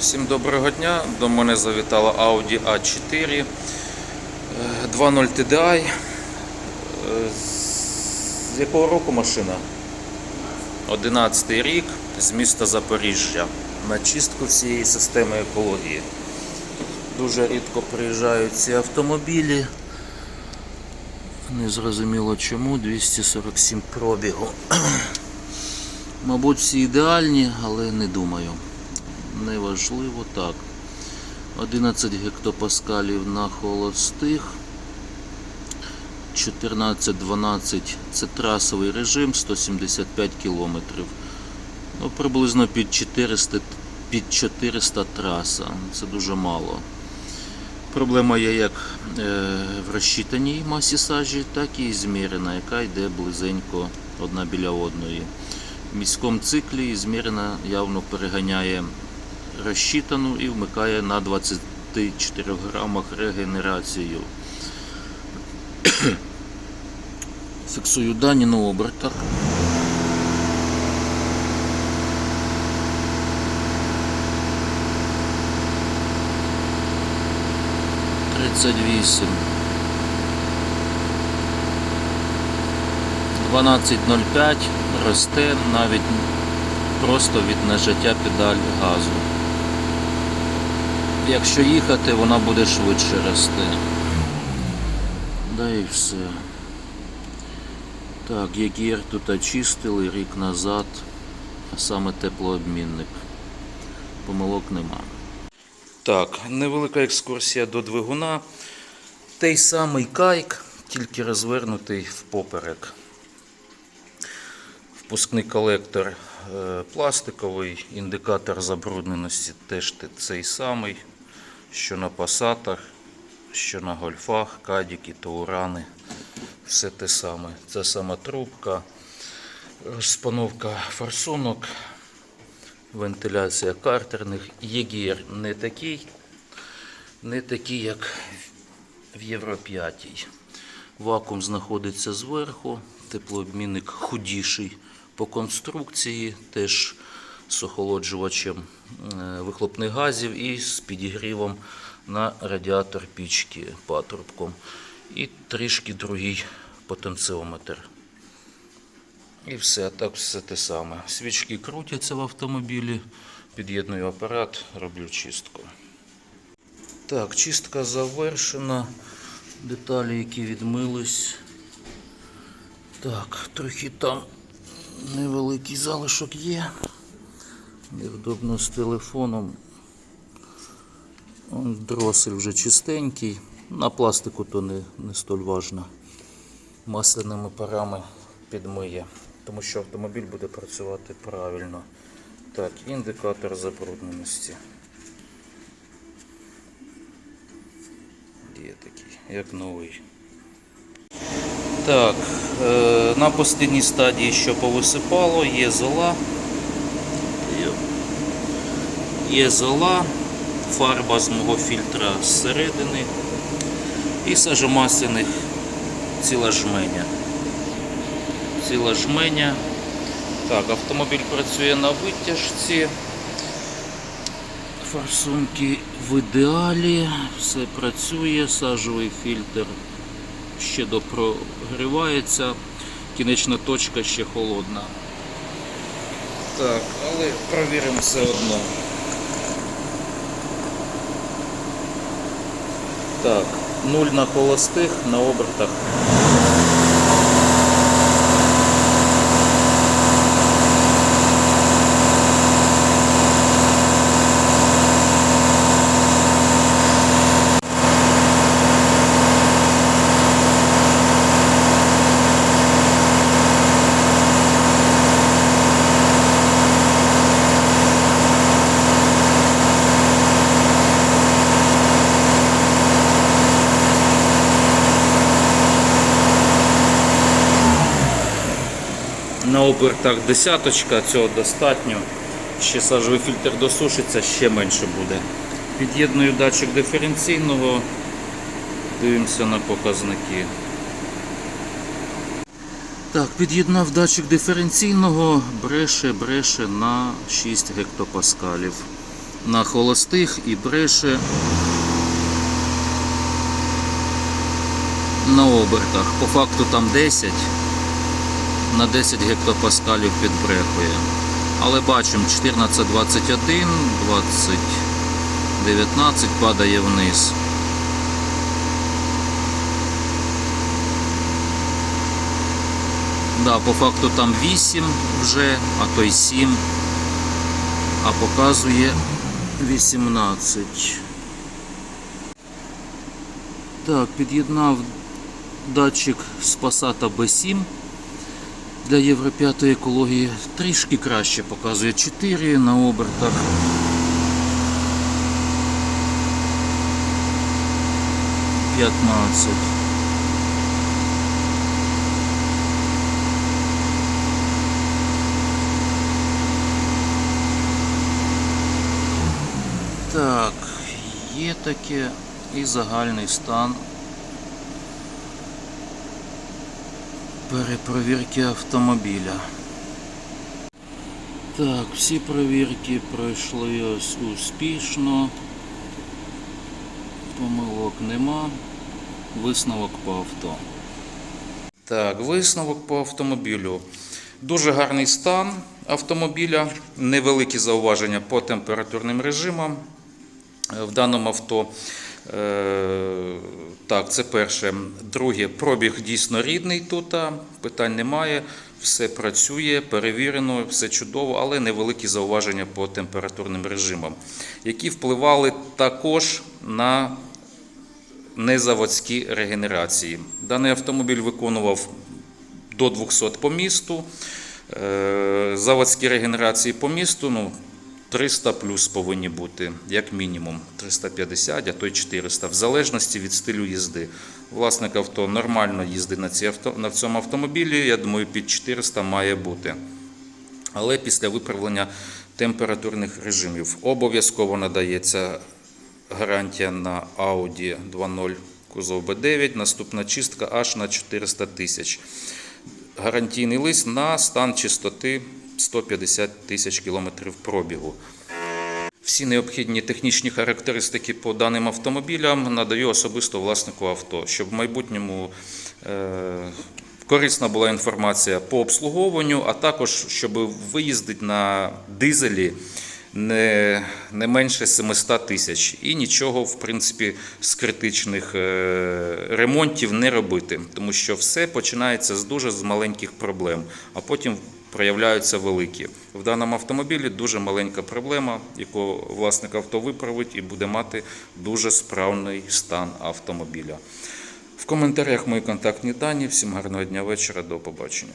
Всім доброго дня. До мене завітала Audi A4 е, 2.0 TDI. Е, З якого року машина? 11 рік з міста Запоріжжя. На чистку всієї системи екології. Дуже рідко приїжджають ці автомобілі. Не зрозуміло чому 247 пробігу. Мабуть, всі ідеальні, але не думаю. Неважливо так. 11 гектопаскалів на холостих. 14-12 це трасовий режим, 175 кілометрів. Ну, приблизно під 400, під 400 траса. Це дуже мало. Проблема є як е, в розчитаній масі сажі, так і змірена, яка йде близенько одна біля одної. В міському циклі змірена явно переганяє розчитану і вмикає на 24 грамах регенерацію. Фіксую дані на обертах. Тридцять вісім. 12.05 росте навіть просто від нажаття педаль газу. Якщо їхати, вона буде швидше рости. Да і все. Так, Ягір тут очистили рік назад, а саме теплообмінник. Помилок нема. Так, невелика екскурсія до двигуна. Той самий кайк, тільки розвернутий впоперек. Впускний колектор е, пластиковий, індикатор забрудненості теж цей самий, що на пасатах, що на гольфах, кадіки, таурани. Все те саме. Це сама трубка, розпановка форсунок, вентиляція картерних. Єгір не такий, не такий, як в Євро 5. Вакуум знаходиться зверху, теплообмінник худіший по конструкції, теж з охолоджувачем е, вихлопних газів і з підігрівом на радіатор пічки патрубком. І трішки другий потенціометр. І все, так все те саме. Свічки крутяться в автомобілі, під'єдную апарат, роблю чистку. Так, чистка завершена. Деталі, які відмились. Так, трохи там невеликий залишок є. Невдобно з телефоном. Дросель вже чистенький. На пластику то не, не столь важно. Масляними парами підмиє, тому що автомобіль буде працювати правильно. Так, індикатор забрудненості. Є такий, як новий. Так, е, на останній стадії, що повисипало, є зола. Є, зола, фарба з мого фільтра зсередини і сажомасляних ціла жменя. Ціла жменя. Так, автомобіль працює на витяжці. Форсунки в ідеалі, все працює, сажовий фільтр ще допрогрівається, кінечна точка ще холодна. Так, але провіримо все одно. Так, нуль на холостих, на обертах. На обертах десяточка, цього достатньо. Ще сажовий фільтр досушиться, ще менше буде. Під'єдную датчик диференційного, дивимося на показники. Так, під'єднав датчик диференційного, бреше, бреше на 6 гектопаскалів. на холостих і бреше на обертах. По факту там 10 на 10 гектопаскалів підбрехує. Але бачимо 14, 21, 20, 19 падає вниз. Да, по факту там 8 вже, а то й 7, а показує 18. Так, під'єднав датчик з Passat B7 для Євро 5 екології. Трішки краще показує 4 на обертах. П'ятнадцять. Так, є таке і загальний стан перепровірки автомобіля. Так, всі перевірки пройшли ось успішно. Помилок нема. Висновок по авто. Так, висновок по автомобілю. Дуже гарний стан автомобіля, невеликі зауваження по температурним режимам. Е, В даному авто, так, це перше. Друге, пробіг дійсно рідний тут, питань немає. Все працює, перевірено, все чудово, але невеликі зауваження по температурним режимам, які впливали також на незаводські регенерації. Даний автомобіль виконував до 200 по місту. Е, Заводські регенерації по місту ну, 300 плюс повинні бути, як мінімум 350, а то й 400, в залежності від стилю їзди. Власник авто нормально їздить на, ці авто, на цьому автомобілі, я думаю, під 400 має бути. Але після виправлення температурних режимів обов'язково надається гарантія на Audi 2.0 кузов B9, наступна чистка аж на 400 тисяч. Гарантійний лист на стан чистоти 150 тисяч кілометрів пробігу. Всі необхідні технічні характеристики по даним автомобілям надаю особисто власнику авто, щоб в майбутньому е, корисна була інформація по обслуговуванню, а також щоб виїздити на дизелі не, не менше 700 тисяч і нічого, в принципі, з критичних е, ремонтів не робити, тому що все починається з дуже з маленьких проблем, а потім проявляються великі. В даному автомобілі дуже маленька проблема, яку власник авто виправить і буде мати дуже справний стан автомобіля. В коментарях мої контактні дані. Всім гарного дня вечора, до побачення.